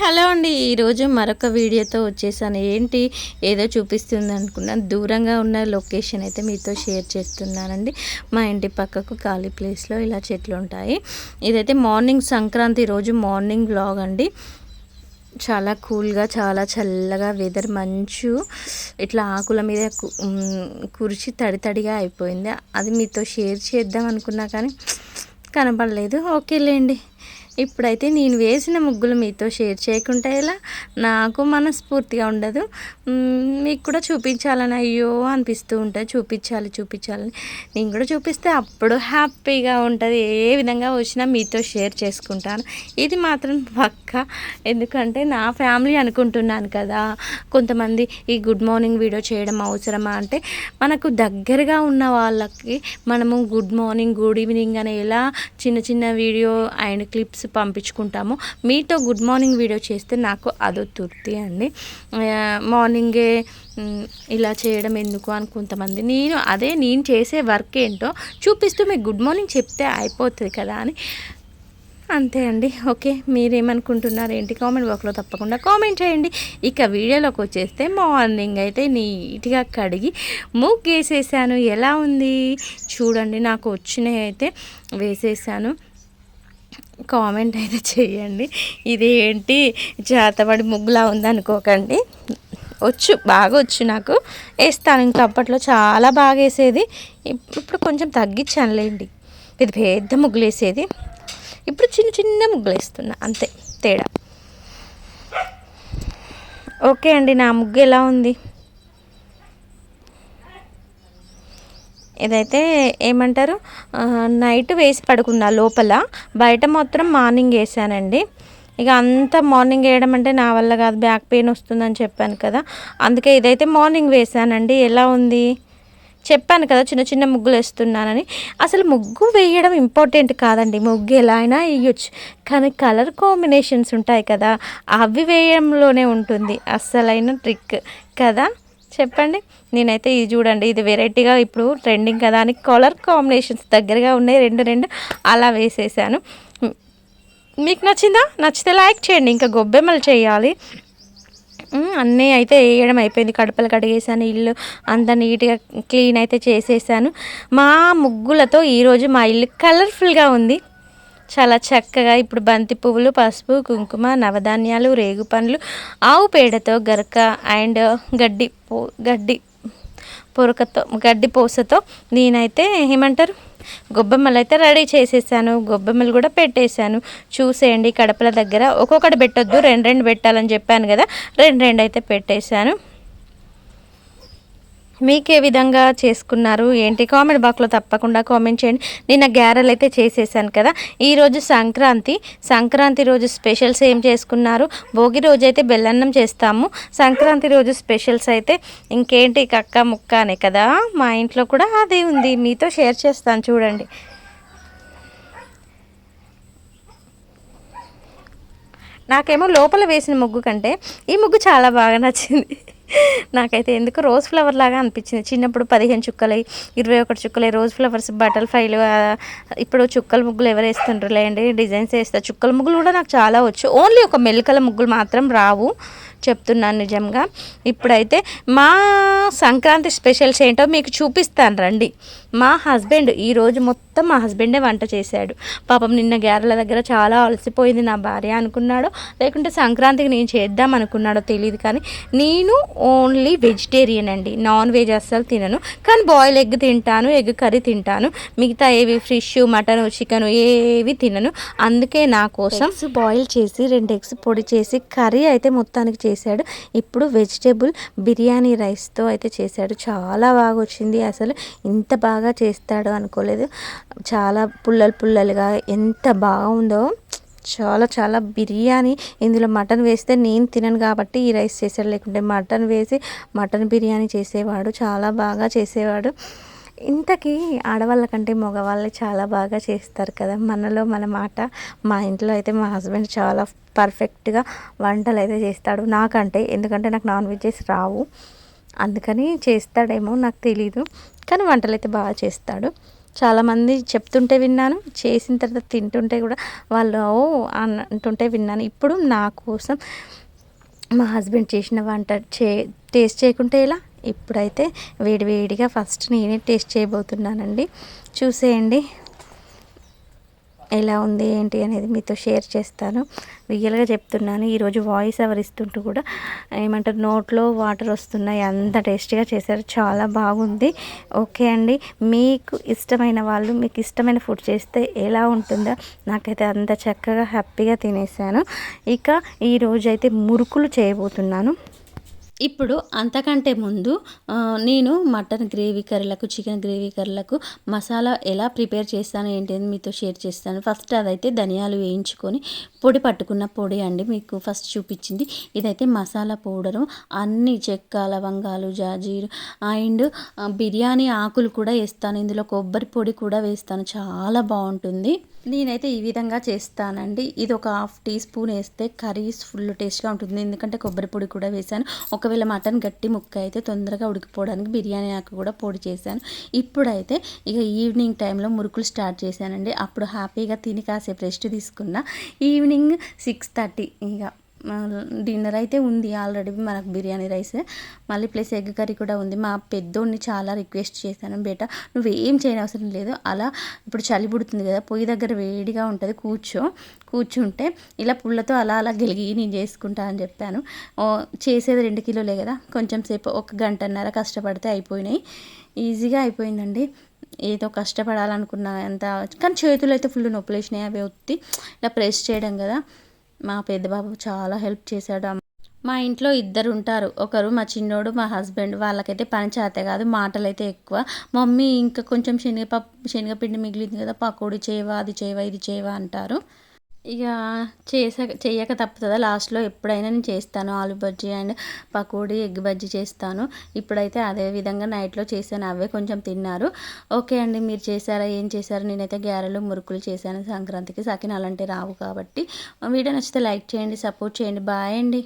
Hello అండి. ఈరోజు మరొక వీడియోతో వచ్చేసాను. ఏంటి? ఏదో చూపిస్తుంది అనుకున్నాను దూరంగా ఉన్న లొకేషన్ అయితే మీతో షేర్ చేస్తున్నానండి. మా ఇంటి పక్కకు ఖాళీ ప్లేస్లో ఇలా చెట్లు ఉంటాయి. ఇదైతే మార్నింగ్ సంక్రాంతి రోజు మార్నింగ్ బ్లాగ్ అండి. చాలా కూల్గా చాలా చల్లగా వెదర్ మంచు ఇట్లా ఆకుల మీద కురిచి తడి తడిగా అయిపోయింది. అది మీతో షేర్ చేద్దాం అనుకున్నా కానీ కనపడలేదు. ఓకేలేండి. ఇప్పుడైతే నేను వేసిన ముగ్గులు మీతో షేర్ చేయకుంటే ఎలా? నాకు మనస్ఫూర్తిగా ఉండదు. మీకు కూడా చూపించాలని అయ్యో అనిపిస్తూ ఉంటుంది చూపించాలి చూపించాలని. నేను కూడా చూపిస్తే అప్పుడు హ్యాపీగా ఉంటుంది. ఏ విధంగా వచ్చినా మీతో షేర్ చేసుకుంటాను. ఇది మాత్రం పక్క. ఎందుకంటే నా ఫ్యామిలీ అనుకుంటున్నాను కదా. కొంతమంది ఈ గుడ్ మార్నింగ్ వీడియో చేయడం అవసరమా అంటే మనకు దగ్గరగా ఉన్న వాళ్ళకి మనము గుడ్ మార్నింగ్ గుడ్ ఈవినింగ్ అని ఎలా చిన్న చిన్న వీడియో అండ్ క్లిప్స్ పంపించుకుంటాము. మీతో గుడ్ మార్నింగ్ వీడియో చేస్తే నాకు అదో తృప్తి అండి. మార్నింగే ఇలా చేయడం ఎందుకు అని కొంతమంది నేను అదే నేను చేసే వర్క్ ఏంటో చూపిస్తూ మీకు గుడ్ మార్నింగ్ చెప్తే అయిపోతుంది కదా అని. అంతే అండి. ఓకే మీరేమనుకుంటున్నారు ఏంటి? కామెంట్ బాక్స్లో తప్పకుండా కామెంట్ చేయండి. ఇక వీడియోలోకి వచ్చేస్తే మార్నింగ్ అయితే నీట్గా కడిగి ముగ్గు వేసేసాను ఎలా ఉంది? చూడండి నాకు వచ్చినవి అయితే వేసేసాను. కామెంట్ అయితే చేయండి. ఇది ఏంటి? ముగ్గులా ఉందనుకోకండి వచ్చు బాగా వచ్చు నాకు. వేస్తాను ఇంకా అప్పట్లో చాలా బాగా వేసేది. ఇప్పుడు కొంచెం తగ్గించానులేండి పెద్ద పెద్ద ముగ్గులు వేసేది. ఇప్పుడు చిన్న చిన్న ముగ్గులు వేస్తున్నా అంతే తేడా. ఓకే అండి నా ముగ్గు ఎలా ఉంది? ఇదైతే ఏమంటారు నైట్ వేసి పడుకున్నా లోపల బయట మాత్రం మార్నింగ్ వేసానండి. ఇక అంతా మార్నింగ్ వేయడం అంటే నా వల్ల కాదు బ్యాక్ పెయిన్ వస్తుందని చెప్పాను కదా. అందుకే ఇదైతే మార్నింగ్ వేసానండి. ఎలా ఉంది? చెప్పాను కదా చిన్న చిన్న ముగ్గులు వేస్తున్నానని. అసలు ముగ్గు వేయడం ఇంపార్టెంట్ కాదండి. ముగ్గు ఎలా అయినా వేయచ్చు. కానీ కలర్ కాంబినేషన్స్ ఉంటాయి కదా అవి వేయడంలోనే ఉంటుంది. అస్సలైన ట్రిక్ కదా. చెప్పండి. నేనైతే ఇది చూడండి ఇది వెరైటీగా ఇప్పుడు ట్రెండింగ్ కదా అని కలర్ కాంబినేషన్స్ దగ్గరగా ఉన్నాయి రెండు రెండు అలా వేసేసాను. మీకు నచ్చిందా? నచ్చితే లైక్ చేయండి ఇంకా గొబ్బెమ్మలు చేయాలి. అన్నీ అయితే వేయడం అయిపోయింది. కడపలు కడిగేసాను ఇల్లు అంత నీట్గా క్లీన్ అయితే చేసేసాను. మా ముగ్గులతో ఈరోజు మా ఇల్లు కలర్ఫుల్గా ఉంది. చాలా చక్కగా ఇప్పుడు బంతి పువ్వులు పసుపు కుంకుమ నవధాన్యాలు రేగు పండ్లు ఆవు పేడతో గరక అండ్ గడ్డి పో గడ్డి పొరకతో గడ్డి పూసతో నేనైతే ఏమంటారు గొబ్బెమ్మలు అయితే రెడీ చేసేసాను. గొబ్బెమ్మలు కూడా పెట్టేశాను. చూసేయండి కడపల దగ్గర ఒక్కొక్కటి పెట్టొద్దు రెండు రెండు పెట్టాలని చెప్పాను కదా రెండు రెండు అయితే పెట్టేశాను. మీకు ఏ విధంగా చేసుకున్నారు? ఏంటి? కామెంట్ బాక్లో తప్పకుండా కామెంట్ చేయండి. నిన్న గ్యారెల్ అయితే చేసేసాను కదా. ఈరోజు సంక్రాంతి. సంక్రాంతి రోజు స్పెషల్స్ ఏం చేసుకున్నారు? భోగి రోజు అయితే బెల్లన్నం చేస్తాము. సంక్రాంతి రోజు స్పెషల్స్ అయితే ఇంకేంటి? కక్క ముక్క అనే కదా? మా ఇంట్లో కూడా అదే ఉంది. మీతో షేర్ చేస్తాను చూడండి. నాకేమో లోపల వేసిన ముగ్గు కంటే ఈ ముగ్గు చాలా బాగా నచ్చింది. నాకైతే ఎందుకు రోజ్ ఫ్లవర్ లాగా అనిపించింది. చిన్నప్పుడు పదిహేను చుక్కలు ఇరవై ఒకటి చుక్కలు రోజ్ ఫ్లవర్స్ బటర్ఫ్లైలు ఇప్పుడు చుక్కల ముగ్గులు ఎవరు వేస్తుంటారు లేండి డిజైన్స్ వేస్తారు చుక్కల ముగ్గులు కూడా నాకు చాలా వచ్చు. ఓన్లీ ఒక మెలికల ముగ్గులు మాత్రం రావు. చెప్తున్నాను నిజంగా. ఇప్పుడైతే మా సంక్రాంతి స్పెషల్స్ ఏంటో మీకు చూపిస్తాను రండి. మా హస్బెండ్ ఈరోజు మొత్తం మా హస్బెండే వంట చేశాడు. పాపం నిన్న గ్యారెల దగ్గర చాలా అలసిపోయింది నా భార్య అనుకున్నాడో లేకుంటే సంక్రాంతికి నేను చేద్దాం అనుకున్నాడో తెలియదు కానీ నేను ఓన్లీ వెజిటేరియన్ అండి. నాన్ వెజ్ అస్సలు తినను. కానీ బాయిల్ ఎగ్ తింటాను ఎగ్ కర్రీ తింటాను. మిగతా ఏవి ఫిష్ మటన్ చికెన్ ఏవి తినను. అందుకే నా కోసం బాయిల్ చేసి రెండు ఎగ్స్ పొడి చేసి కర్రీ అయితే మొత్తానికి చేశాడు. ఇప్పుడు వెజిటేబుల్ బిర్యానీ రైస్తో అయితే చేశాడు. చాలా బాగా వచ్చింది అసలు. ఇంత బాగా చేస్తాడు అనుకోలేదు. చాలా పుల్లలు పుల్లలుగా ఎంత బాగుందో. చాలా చాలా బిర్యానీ. ఇందులో మటన్ వేస్తే నేను తినను కాబట్టి ఈ రైస్ చేశాడు. లేకుంటే మటన్ వేసి మటన్ బిర్యానీ చేసేవాడు. చాలా బాగా చేసేవాడు. ఇంతకీ ఆడవాళ్ళ కంటే మగవాళ్ళే చాలా బాగా చేస్తారు కదా. మనలో మన మాట మా ఇంట్లో అయితే మా హస్బెండ్ చాలా పర్ఫెక్ట్గా వంటలు అయితే చేస్తాడు నాకంటే. ఎందుకంటే నాకు నాన్ వెజెస్ రావు. అందుకని చేస్తాడేమో నాకు తెలీదు. కానీ వంటలు అయితే బాగా చేస్తాడు. చాలామంది చెప్తుంటే విన్నాను చేసిన తర్వాత తింటుంటే కూడా వాళ్ళు "ఓ" అని అంటుంటే విన్నాను. ఇప్పుడు నా కోసం మా హస్బెండ్ చేసిన వంట చే టేస్ట్ చేయకుంటే ఎలా? ఇప్పుడైతే వేడివేడిగా ఫస్ట్ నేనే టేస్ట్ చేయబోతున్నానండి. చూసేయండి. ఎలా ఉంది ఏంటి అనేది మీతో షేర్ చేస్తాను. రియల్గా చెప్తున్నాను ఈరోజు వాయిస్ ఎవరు ఇస్తుంటూ కూడా ఏమంటారు నోట్లో వాటర్ వస్తున్నాయి. అంత టేస్టీగా చేశారు. చాలా బాగుంది. ఓకే అండి. మీకు ఇష్టమైన వాళ్ళు మీకు ఇష్టమైన ఫుడ్ చేస్తే ఎలా ఉంటుందో నాకైతే అంత చక్కగా హ్యాపీగా తినేసాను. ఇక ఈరోజు అయితే మురుకులు చేయబోతున్నాను. ఇప్పుడు అంతకంటే ముందు నేను మటన్ గ్రేవీ కర్రీలకు చికెన్ గ్రేవీ కర్రీలకు మసాలా ఎలా ప్రిపేర్ చేస్తాను ఏంటి అని మీతో షేర్ చేస్తాను. ఫస్ట్ అదైతే ధనియాలు వేయించుకొని పొడి పట్టుకున్న పొడి అండి మీకు ఫస్ట్ చూపించింది. ఇదైతే మసాలా పౌడరు అన్ని చెక్క లవంగాలు జాజీరు అండ్ బిర్యానీ ఆకులు కూడా వేస్తాను. ఇందులో కొబ్బరి పొడి కూడా వేస్తాను. చాలా బాగుంటుంది. నేనైతే ఈ విధంగా చేస్తానండి. ఇది ఒక హాఫ్ టీ స్పూన్ వేస్తే కర్రీస్ ఫుల్ టేస్ట్గా ఉంటుంది. ఎందుకంటే కొబ్బరి పొడి కూడా వేసాను ఒకవేళ మటన్ గట్టి ముక్క అయితే తొందరగా ఉడికిపోవడానికి బిర్యానీ ఆకు కూడా పొడి చేశాను. ఇప్పుడైతే ఇక ఈవినింగ్ టైంలో మురుకులు స్టార్ట్ చేశానండి. అప్పుడు హ్యాపీగా తిని కాసేపు రెస్ట్ తీసుకున్నా. ఈవినింగ్ సిక్స్ థర్టీ ఇక డిన్నర్ అయితే ఉంది ఆల్రెడీ మనకు బిర్యానీ రైస్. మళ్ళీ ప్లస్ ఎగ్ కర్రీ కూడా ఉంది. మా పెద్దోడిని చాలా రిక్వెస్ట్ చేశాను బేట నువ్వు ఏం చేయని అవసరం లేదు. అలా ఇప్పుడు చలి పుడుతుంది కదా పొయ్యి దగ్గర వేడిగా ఉంటుంది కూర్చో. కూర్చుంటే ఇలా పుల్లతో అలా అలా గెలిగి నేను చేసుకుంటా అని చెప్పాను. చేసేది రెండు కిలోలే కదా కొంచెం సేపు ఒక గంటన్నర కష్టపడితే అయిపోయినాయి. ఈజీగా అయిపోయిందండి. ఏదో కష్టపడాలనుకున్నా అంత కానీ చేతులు అయితే ఫుల్ నొప్పులు వేసినాయి అవి ఒత్తి ఇలా ప్రెస్ చేయడం కదా. మా పెద్ద బాబు చాలా హెల్ప్ చేశాడు మా ఇంట్లో ఇద్దరు ఉంటారు ఒకరు మా చిన్నోడు మా హస్బెండ్. వాళ్ళకైతే పని చేత కాదు మాటలైతే ఎక్కువ. మమ్మీ ఇంకా కొంచెం శనగపప్పు శనగపిండి మిగిలింది కదా పకోడీ చేయవా అది చేయవా ఇది చేయవా అంటారు. ఇక చేసా చేయక తప్పుతుందా? లాస్ట్లో ఎప్పుడైనా నేను చేస్తాను. ఆలు బజ్జీ అండ్ పకోడీ ఎగ్ బజ్జీ చేస్తాను. ఇప్పుడైతే అదే విధంగా నైట్లో చేశాను. అవే కొంచెం తిన్నారు. ఓకే అండి. మీరు చేశారా? ఏం చేశారు? నేనైతే గ్యారెలు మురుకులు చేశాను. సంక్రాంతికి సకినాలు అంటే రావు కాబట్టి. వీడియో నచ్చితే లైక్ చేయండి సపోర్ట్ చేయండి. బాయ్ అండి.